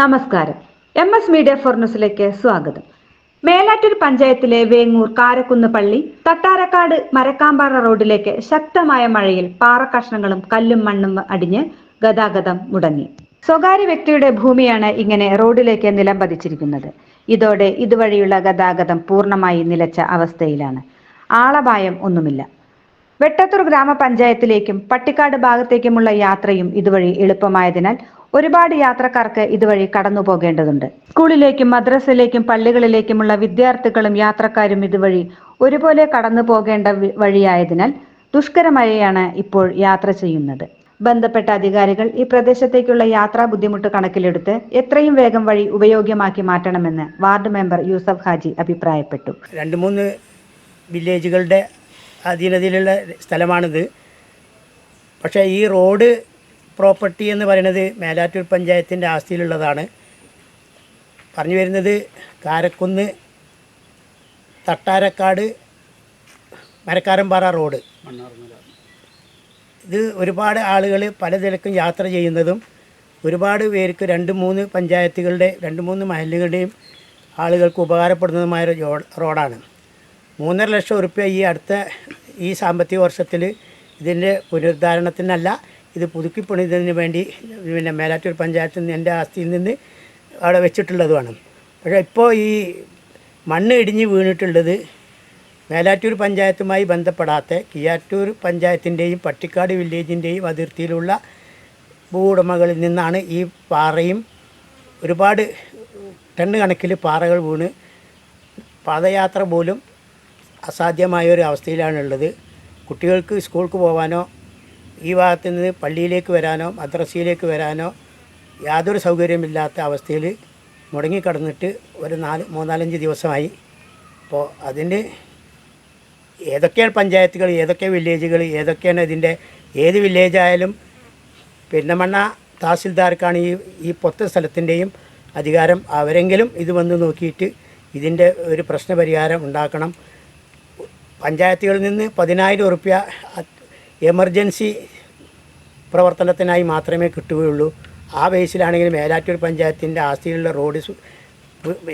നമസ്കാരം. M S media ഫോർണസിലേക്ക് സ്വാഗതം. മേലാറ്റൂർ പഞ്ചായത്തിലെ വേങ്ങൂർ കാരക്കുന്ന് പള്ളി തട്ടാരക്കാട് മരക്കാമ്പാറ റോഡിലേക്ക് ശക്തമായ മഴയിൽ പാറക്കഷ്ണങ്ങളും കല്ലും മണ്ണും അടിഞ്ഞ് ഗതാഗതം മുടങ്ങി. സ്വകാര്യ വ്യക്തിയുടെ ഭൂമിയാണ് ഇങ്ങനെ റോഡിലേക്ക് നിലം പതിച്ചിരിക്കുന്നത്. ഇതോടെ ഇതുവഴിയുള്ള ഗതാഗതം പൂർണമായി നിലച്ച അവസ്ഥയിലാണ്. ആളപായം ഒന്നുമില്ല. വെട്ടത്തൂർ ഗ്രാമപഞ്ചായത്തിലേക്കും പട്ടിക്കാട് ഭാഗത്തേക്കുമുള്ള യാത്രയും ഇതുവഴി എളുപ്പമായതിനാൽ ഒരുപാട് യാത്രക്കാർക്ക് ഇതുവഴി കടന്നു പോകേണ്ടതുണ്ട്. സ്കൂളിലേക്കും മദ്രസയിലേക്കും പള്ളികളിലേക്കുമുള്ള വിദ്യാർത്ഥികളും യാത്രക്കാരും ഇതുവഴി ഒരുപോലെ കടന്നു പോകേണ്ട വഴിയായതിനാൽ ദുഷ്കരമായാണ് ഇപ്പോൾ യാത്ര ചെയ്യുന്നത്. ബന്ധപ്പെട്ട അധികാരികൾ ഈ പ്രദേശത്തേക്കുള്ള യാത്രാ ബുദ്ധിമുട്ട് കണക്കിലെടുത്ത് എത്രയും വേഗം വഴി ഉപയോഗ്യമാക്കി മാറ്റണമെന്ന് വാർഡ് മെമ്പർ യൂസഫ് ഹാജി അഭിപ്രായപ്പെട്ടു. രണ്ട് മൂന്ന് വില്ലേജുകളുടെ അധീനതയിലുള്ള സ്ഥലമാണിത്. പക്ഷേ ഈ റോഡ് പ്രോപ്പർട്ടി എന്ന് പറയുന്നത് മേലാറ്റൂർ പഞ്ചായത്തിന്റെ ആസ്തിയിലുള്ളതാണ്. പറഞ്ഞു വരുന്നത് കാരക്കുന്ന് തട്ടാരക്കാട് മരക്കാരമ്പാറ റോഡ്. ഇത് ഒരുപാട് ആളുകൾ പല നിലക്കും യാത്ര ചെയ്യുന്നതും ഒരുപാട് പേർക്ക് രണ്ട് മൂന്ന് പഞ്ചായത്തുകളുടെ രണ്ട് മൂന്ന് മഹലുകളുടെയും ആളുകൾക്ക് ഉപകാരപ്പെടുന്നതുമായ റോഡാണ്. മൂന്നര ലക്ഷം ഉറുപ്പ്യ ഈ അടുത്ത ഈ സാമ്പത്തിക വർഷത്തിൽ ഇതിന്റെ പുനരുദ്ധാരണത്തിനല്ല ഇത് പുതുക്കിപ്പണിതിന് വേണ്ടി പിന്നെ മേലാറ്റൂർ പഞ്ചായത്തിൽ നിന്ന് എന്റെ ആസ്തിയിൽ നിന്ന് അവിടെ വെച്ചിട്ടുള്ളതുമാണ്. പക്ഷേ ഇപ്പോൾ ഈ മണ്ണ് ഇടിഞ്ഞ് വീണിട്ടുള്ളത് മേലാറ്റൂർ പഞ്ചായത്തുമായി ബന്ധപ്പെടാത്ത കിയാറ്റൂർ പഞ്ചായത്തിന്റെയും പട്ടിക്കാട് വില്ലേജിന്റെയും അതിർത്തിയിലുള്ള ഭൂവുടമകളിൽ നിന്നാണ് ഈ പാറയും ഒരുപാട് ടണ്ണ് കണക്കിൽ പാറകൾ വീണ് പാദയാത്ര പോലും അസാധ്യമായ ഒരു അവസ്ഥയിലാണുള്ളത്. കുട്ടികൾക്ക് സ്കൂൾക്ക് പോകാനോ ഈ ഭാഗത്ത് നിന്ന് പള്ളിയിലേക്ക് വരാനോ മദ്രസയിലേക്ക് വരാനോ യാതൊരു സൗകര്യമില്ലാത്ത അവസ്ഥയിൽ മുടങ്ങിക്കിടന്നിട്ട് ഒരു നാല് മൂന്നാലഞ്ച് ദിവസമായി. അപ്പോൾ അതിന് ഏതൊക്കെയാണ് പഞ്ചായത്തുകൾ ഏതൊക്കെ വില്ലേജുകൾ ഏതൊക്കെയാണ് ഇതിന്റെ ഏത് വില്ലേജായാലും പെരുന്നമണ്ണ തഹസിൽദാർക്കാണ് ഈ ഈ പൊത്ത സ്ഥലത്തിന്റെയും അധികാരം. അവരെങ്കിലും ഇത് വന്ന് നോക്കിയിട്ട് ഇതിന്റെ ഒരു പ്രശ്നപരിഹാരം ഉണ്ടാക്കണം. പഞ്ചായത്തുകളിൽ നിന്ന് പതിനായിരം ഉറുപ്യ എമർജൻസി പ്രവർത്തനത്തിനായി മാത്രമേ കിട്ടുകയുള്ളൂ. ആ ബേസിലാണെങ്കിൽ മേലാറ്റൂർ പഞ്ചായത്തിന്റെ ആസ്തിയിലുള്ള റോഡ്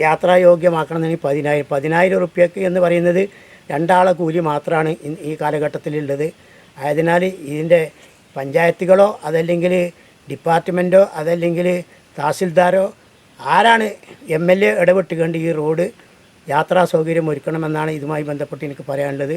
യാത്രായോഗ്യമാക്കണമെങ്കിൽ പതിനായിരം പതിനായിരം റുപ്യക്ക് എന്ന് പറയുന്നത് രണ്ടാളെ കൂലി മാത്രമാണ് ഈ കാലഘട്ടത്തിലുള്ളത്. ആയതിനാൽ ഇതിന്റെ പഞ്ചായത്തുകളോ അതല്ലെങ്കിൽ ഡിപ്പാർട്ട്മെന്റോ അതല്ലെങ്കിൽ തഹസിൽദാരോ ആരാണ് എം എൽ എ ഇടപെട്ടുകൊണ്ട് ഈ റോഡ് യാത്രാ സൗകര്യം ഒരുക്കണമെന്നാണ് ഇതുമായി ബന്ധപ്പെട്ട് എനിക്ക് പറയാനുള്ളത്.